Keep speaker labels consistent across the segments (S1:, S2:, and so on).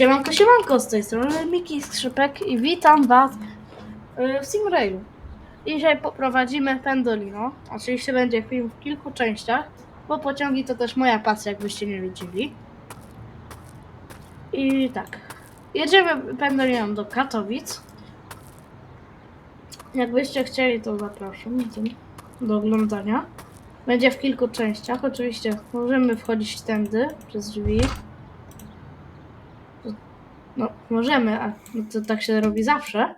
S1: Siemanko, siemanko, z tej strony Miki Skrzypek i witam Was y, w Simrailu. Dzisiaj poprowadzimy Pendolino. Oczywiście będzie film w kilku częściach, bo pociągi to też moja pasja, jakbyście nie wiedzieli. I tak, jedziemy Pendoliną do Katowic. Jakbyście chcieli, to zapraszam do oglądania. Będzie w kilku częściach. Oczywiście możemy wchodzić tędy, przez drzwi. No, możemy, a to tak się robi zawsze.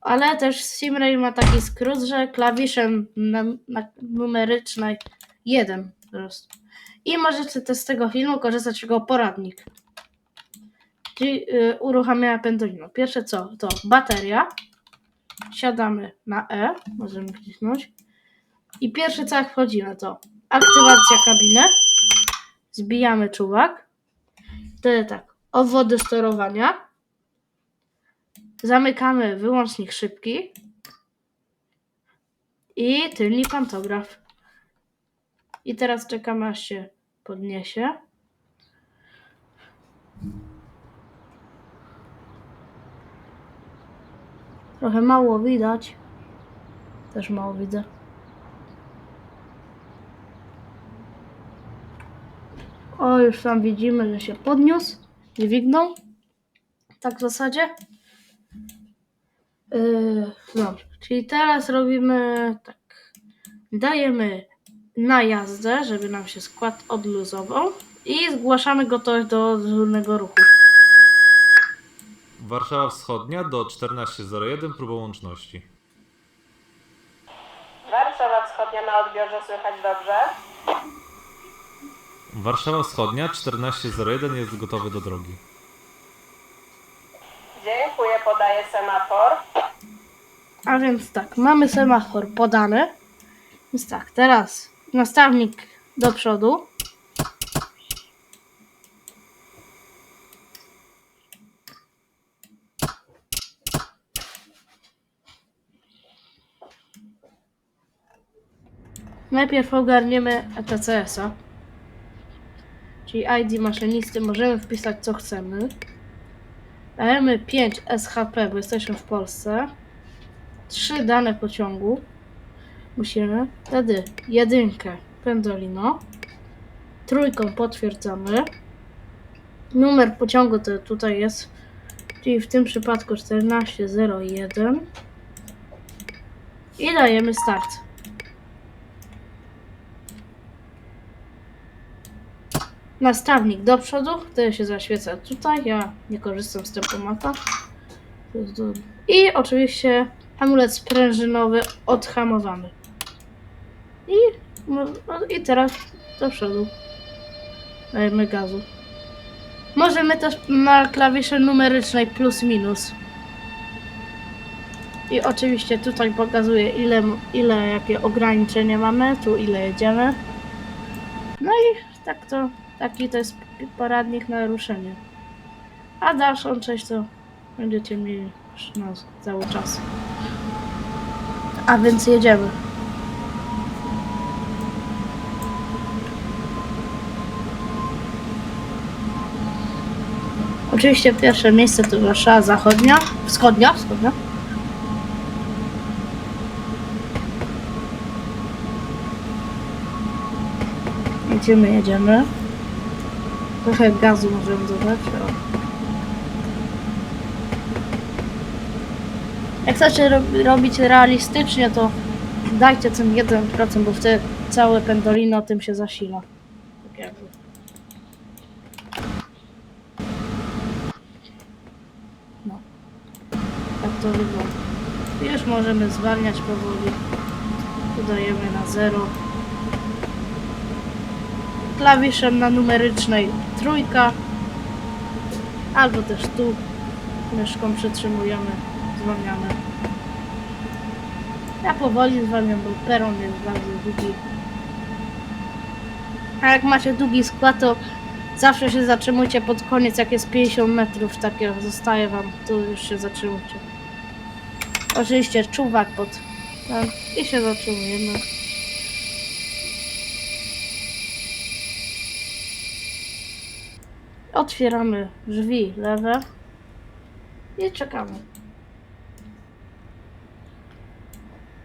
S1: Ale też Simrail ma taki skrót, że klawiszem na, na numerycznej 1 po prostu. I możecie też z tego filmu korzystać jako poradnik. Czyli y, uruchamiania pendolino. Pierwsze co? To bateria. Siadamy na E. Możemy kliknąć. I pierwsze co jak wchodzimy to aktywacja kabiny. Zbijamy czuwak. Wtedy tak. Obwody sterowania. Zamykamy wyłącznik szybki. I tylny pantograf. I teraz czekamy aż się podniesie. Trochę mało widać. Też mało widzę. O, już tam widzimy, że się podniósł. Dźwignął. Tak w zasadzie. Yy, dobrze, czyli teraz robimy tak. Dajemy na jazdę, żeby nam się skład odluzował i zgłaszamy gotowość do żadnego ruchu.
S2: Warszawa Wschodnia do 14.01 próba łączności.
S3: Warszawa Wschodnia na odbiorze słychać dobrze.
S2: Warszawa Wschodnia 14.01 jest gotowy do drogi.
S3: Dziękuję, podaję semafor.
S1: A więc tak, mamy semafor podany. Więc tak, teraz nastawnik do przodu. Najpierw ogarniemy ETCS-a. Czyli ID maszynisty, możemy wpisać co chcemy. Dajemy 5 SHP, bo jesteśmy w Polsce. Trzy dane pociągu. Musimy. Wtedy jedynkę pendolino. Trójką potwierdzamy. Numer pociągu to tutaj jest. Czyli w tym przypadku 1401. I dajemy start. Nastawnik do przodu, wtedy się zaświeca tutaj. Ja nie korzystam z tempomata. I oczywiście hamulec sprężynowy odhamowany. I, no, no, i teraz do przodu. Dajemy gazu. Możemy też na klawiszy numerycznej plus minus. I oczywiście tutaj pokazuje ile, ile jakie ograniczenia mamy, tu ile jedziemy. No i tak to, taki to jest poradnik na ruszenie. A dalszą część to będziecie mieli na cały czas. A więc jedziemy. Oczywiście pierwsze miejsce to Warszawa Zachodnia, Wschodnia, Wschodnia. Jedziemy, jedziemy. Trochę gazu możemy dodać. O. Jak chcecie ro- robić realistycznie, to dajcie ten 1%, bo wtedy całe pendolino tym się zasila. Tak jakby. No. Tak to wygląda. Już możemy zwalniać powoli. Tu dajemy na 0. Klawiszem na numerycznej trójka. Albo też tu myszką przytrzymujemy, zwalniamy. Ja powoli zwalniam, bo peron jest bardzo długi. A jak macie długi skład, to zawsze się zatrzymujcie pod koniec, jak jest 50 metrów, takie zostaje wam, to już się zatrzymujcie. Oczywiście czuwak pod ten i się zatrzymujemy. Otwieramy drzwi lewe i czekamy.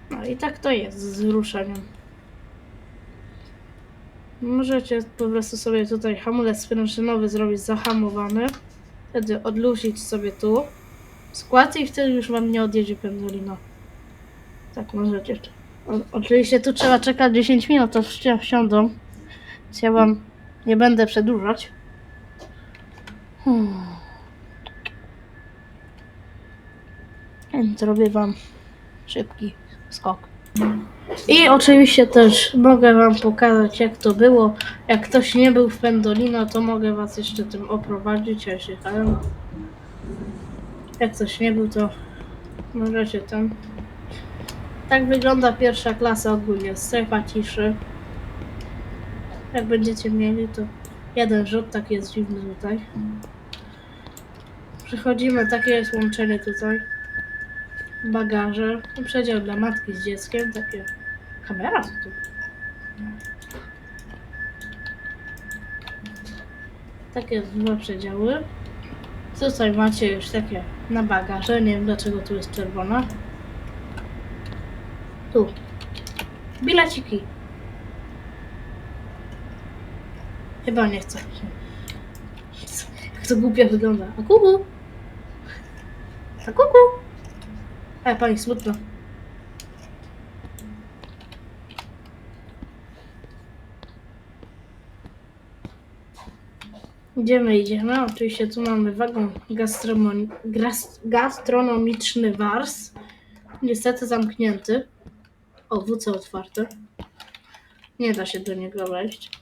S1: No i tak to jest z ruszeniem. Możecie po prostu sobie tutaj hamulec sprężynowy zrobić zahamowany. Wtedy odluźnić sobie tu. Skład i wtedy już wam nie odjedzie pendolino. Tak możecie. Oczywiście tu trzeba czekać 10 minut, wsi- wsiądą. Ja wam nie będę przedłużać. Hmm. Zrobię wam szybki skok. I oczywiście też mogę wam pokazać jak to było. Jak ktoś nie był w Pendolino, to mogę was jeszcze tym oprowadzić. Ja się jechałem. Jak ktoś nie był, to możecie tam. Tak wygląda pierwsza klasa ogólnie. Strefa ciszy. Jak będziecie mieli, to jeden rzut, tak jest dziwny tutaj. Przechodzimy, takie jest łączenie tutaj. Bagaże. Przedział dla matki z dzieckiem, takie. Kamera tu? Takie dwa przedziały. Tutaj macie już takie na bagaże. Nie wiem dlaczego tu jest czerwona. Tu. Bileciki. Chyba nie chcę. Jak to głupio wygląda. A kuku? A kuku? E, pani smutno. Idziemy, idziemy. Oczywiście tu mamy wagon gastronomiczny wars. Niestety zamknięty. O, WC otwarte. Nie da się do niego wejść.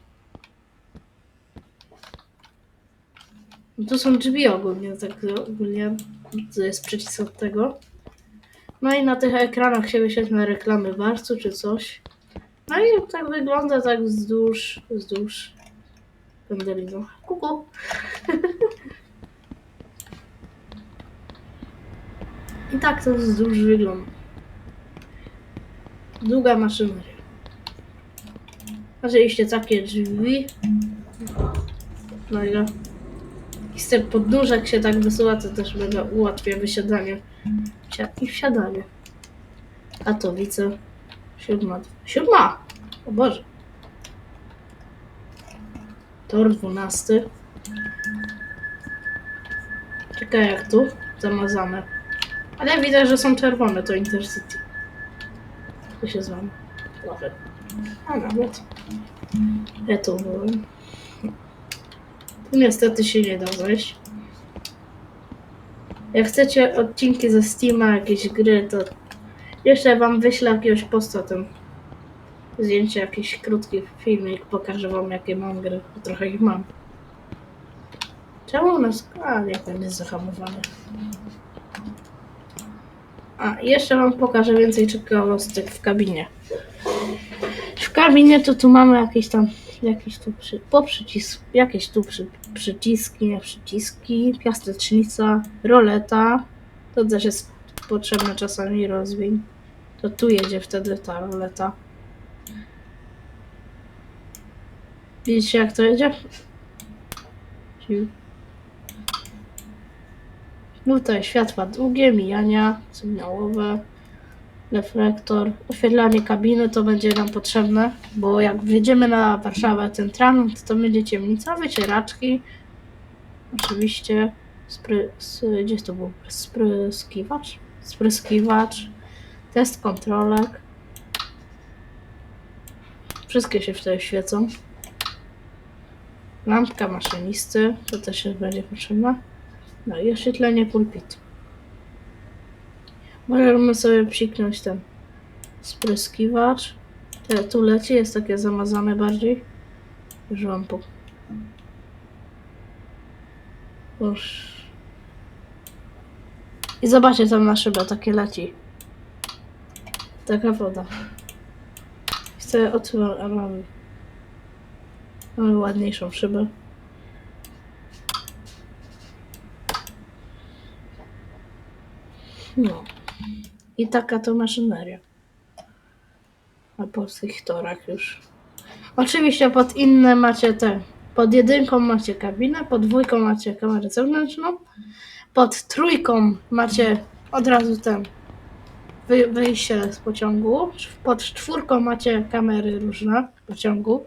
S1: To są drzwi ogólnie, tak ogólnie to jest przycisk od tego. No i na tych ekranach się wyświetla reklamy warcu czy coś. No i tak wygląda tak wzdłuż, wzdłuż Pendelino. Kuku. I tak to wzdłuż wygląda. Długa maszyneria. Oczywiście takie drzwi. No i i z podnóżek się tak wysuwa, to też mega ułatwia wysiadanie i wsiadanie. Katowice. Siódma. Siódma! O Boże. Tor dwunasty. Czekaj jak tu. Zamazane. Ale widać, że są czerwone, to Intercity. Tu się z wami. A nawet. Ja tu byłem. Tu niestety się nie da zejść. Jak chcecie odcinki ze Steama, jakieś gry, to jeszcze wam wyślę jakiegoś posta tym. Zdjęcie, jakiś krótki filmik, pokażę wam jakie mam gry, bo trochę ich mam. Czemu nas... A, nie, ten jest zahamowany. A, jeszcze wam pokażę więcej ciekawostek w kabinie. W kabinie to tu mamy jakieś tam, jakieś tu przy, po przycisk, jakieś tu przy, przyciski, nie przyciski, piastecznica, roleta. To też jest potrzebne czasami rozwiń. To tu jedzie wtedy ta roleta. Widzicie jak to jedzie? No Tutaj światła długie, mijania, sygnałowe, reflektor, oświetlanie kabiny to będzie nam potrzebne, bo jak wjedziemy na Warszawę centralną, to to będzie ciemnica, wycieraczki, oczywiście spry, gdzie to był? Spryskiwacz? Spryskiwacz, test kontrolek. Wszystkie się wtedy świecą. Lampka maszynisty, to też się będzie potrzebna. No i oświetlenie pulpitu. Możemy sobie psiknąć ten spryskiwacz. Te, tu leci, jest takie zamazane bardziej. Już wam po... Już. I zobaczcie tam na szybę, takie leci. Taka woda. Chcę otworzyć. Mamy. Mamy ładniejszą szybę. No. I taka to maszyneria. Na polskich torach już. Oczywiście pod inne macie te Pod jedynką macie kabinę, pod dwójką macie kamerę zewnętrzną, pod trójką macie od razu ten wy, wyjście z pociągu, pod czwórką macie kamery różne w pociągu,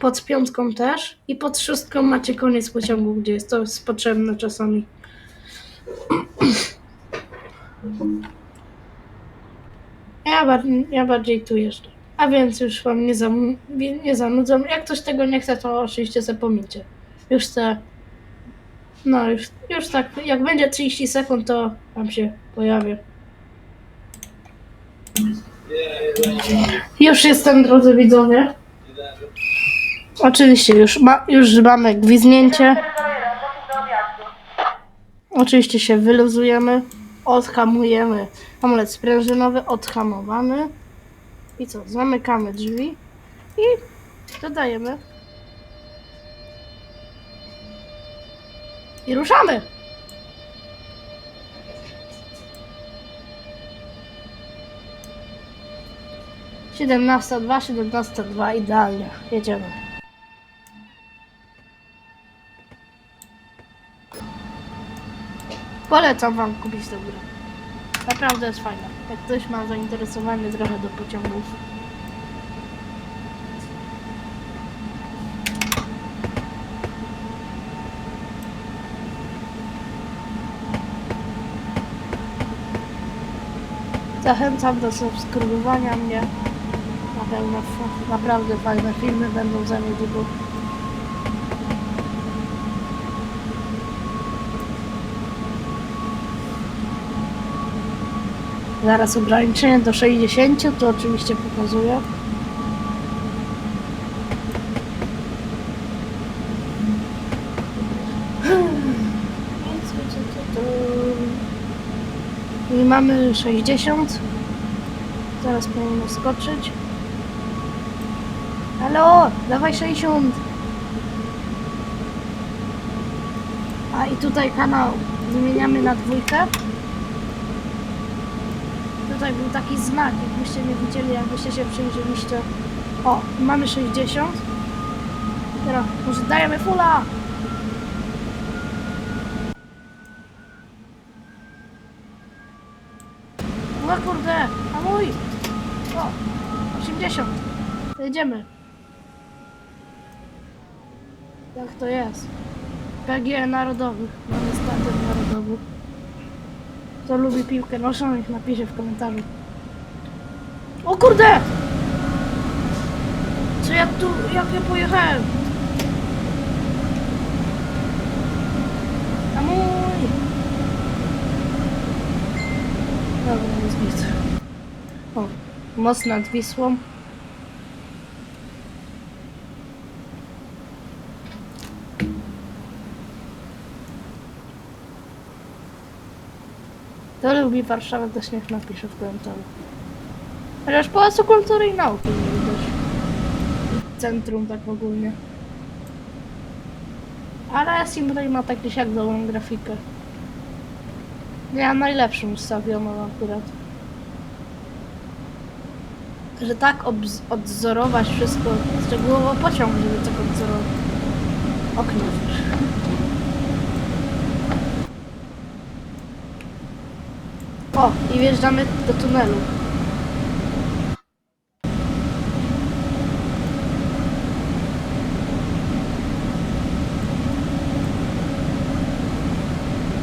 S1: pod piątką też i pod szóstką macie koniec pociągu, gdzie jest to jest potrzebne czasami. Ja, bar- ja bardziej tu jeżdżę. A więc już wam nie, zam- nie zanudzam. Jak ktoś tego nie chce, to oczywiście zapomnijcie. Już chcę. No, już, już tak. Jak będzie 30 sekund, to tam się pojawię. Już jestem, drodzy widzowie. Oczywiście, już, ma, już mamy gwizdnięcie.
S3: 401, gotów do odjazdu.
S1: Oczywiście się wyluzujemy, odhamujemy. Hamulec sprężynowy odhamowany. I co? Zamykamy drzwi i dodajemy. I ruszamy! Siedemnasta dwa, siedemnasta dwa, idealnie. Jedziemy. Polecam wam kupić tę grę. Naprawdę jest fajna. Jak ktoś ma zainteresowanie trochę do pociągów. Zachęcam do subskrybowania mnie. Na pewno naprawdę fajne filmy będą za niedługo. Zaraz ograniczenie do 60, to oczywiście pokazuję. I mamy 60. Zaraz powinno skoczyć. Halo, dawaj 60. A i tutaj kanał zmieniamy na dwójkę. Tutaj był taki znak, jakbyście nie widzieli, jakbyście się przyjrzeliście. O, mamy 60. Teraz może dajemy fula! No kurde, a mój! O, 80. Jedziemy. Jak to jest? PG narodowych, mamy statek narodowy. Kto lubi piłkę nożną, niech napisze w komentarzu. O kurde! Co ja tu, jak ja pojechałem? A mój! Dobra, jest nic. O, most nad Wisłą. Kto lubi Warszawę, też niech napisze w komentarzu. Chociaż Pałacu Kultury i Nauki nie widać. Centrum tak ogólnie. Ale Simray ma tak siak dobrą grafikę. Ja najlepszą ustawioną akurat. Że tak odzorować wszystko, szczegółowo pociąg, żeby tak odzorować. Okno. O, i wjeżdżamy do tunelu.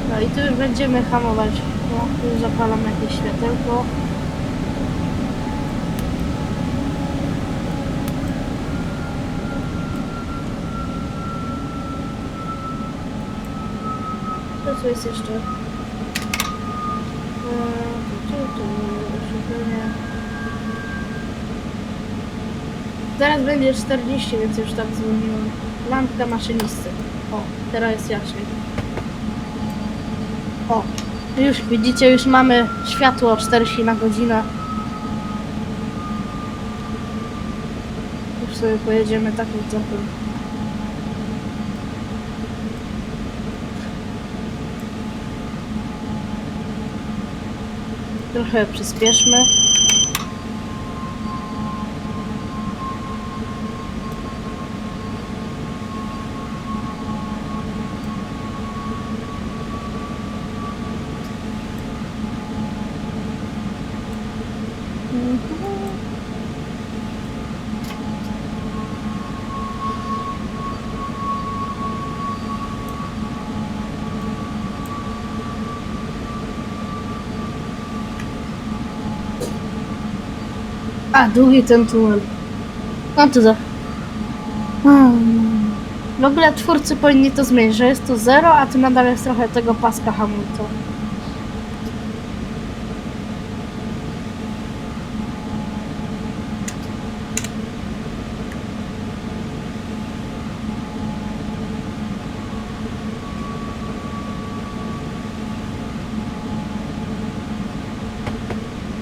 S1: No i tu już będziemy hamować. No, już zapalam jakieś światełko. Co jest jeszcze? Zaraz będzie 40, więc już tak zwolniłem. Lampka maszynisty. O, teraz jest jaśniej. O, już widzicie, już mamy światło 40 na godzinę. Już sobie pojedziemy takim tropem. Trochę przyspieszmy. A, długi ten tunel. No to za. Hmm. W ogóle twórcy powinni to zmienić, że jest to zero, a tu nadal jest trochę tego paska hamulca.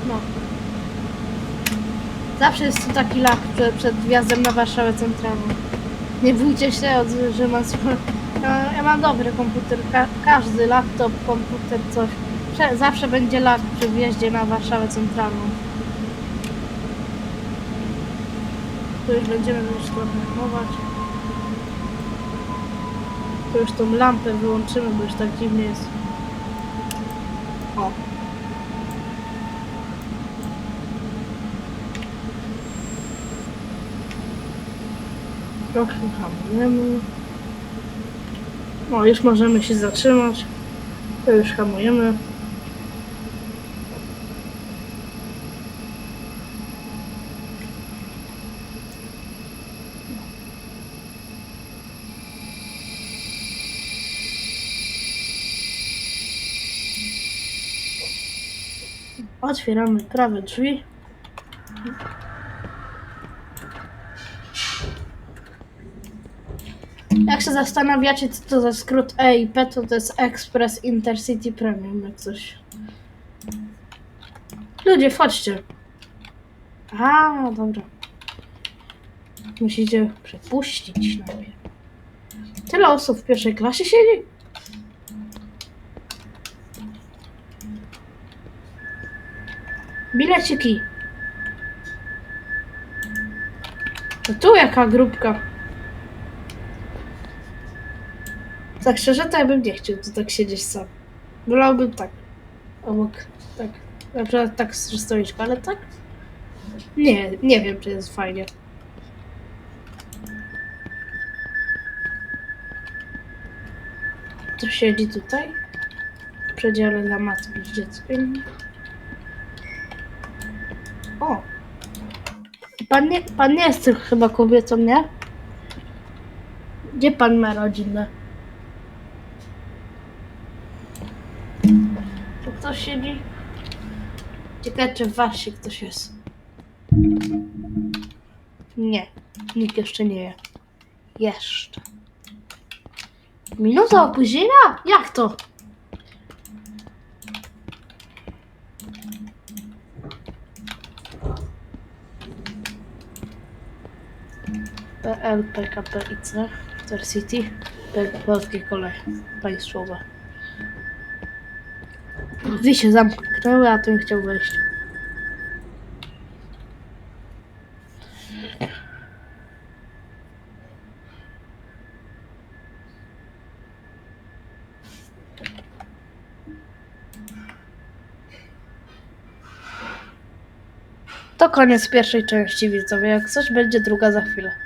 S1: No. Zawsze jest tu taki lak przed, przed wjazdem na Warszawę Centralną. Nie bójcie się, że mam... spo- Ja, mam dobry komputer, ka każdy laptop, komputer, coś. Prze zawsze będzie lak przy wjeździe na Warszawę Centralną. Tu już będziemy już hamować. Tu już tą lampę wyłączymy, bo już tak dziwnie jest. O. Trochę hamujemy. O, już możemy się zatrzymać. To już hamujemy. Otwieramy prawe drzwi. Jak się zastanawiacie, co to za skrót EIP, to to jest Express Intercity Premium, jak coś. Ludzie, wchodźcie. A, dobra. Musicie przepuścić najpierw. Tyle osób w pierwszej klasie siedzi? Bileciki. To tu jaka grupka. Tak szczerze, to ja bym nie chciał tu tak siedzieć sam. Wolałbym tak. Obok, tak. Na przykład tak z stoiczka, ale tak? Nie, nie wiem, czy jest fajnie. To siedzi tutaj. W przedziale dla matki z dzieckiem. O! Pan nie, pan nie jest chyba kobietą, nie? Gdzie pan ma rodzinę? Siedzi? Ciekawe, czy w wasie ktoś jest. Nie, nikt jeszcze nie je. Jeszcze. Minuta opóźnienia? Jak to? PL, PKP i C, Intercity, Polskie Koleje Państwowe. Drzwi się zamknęły, a ten chciał wejść. To koniec pierwszej części widzowie. Jak coś będzie druga za chwilę.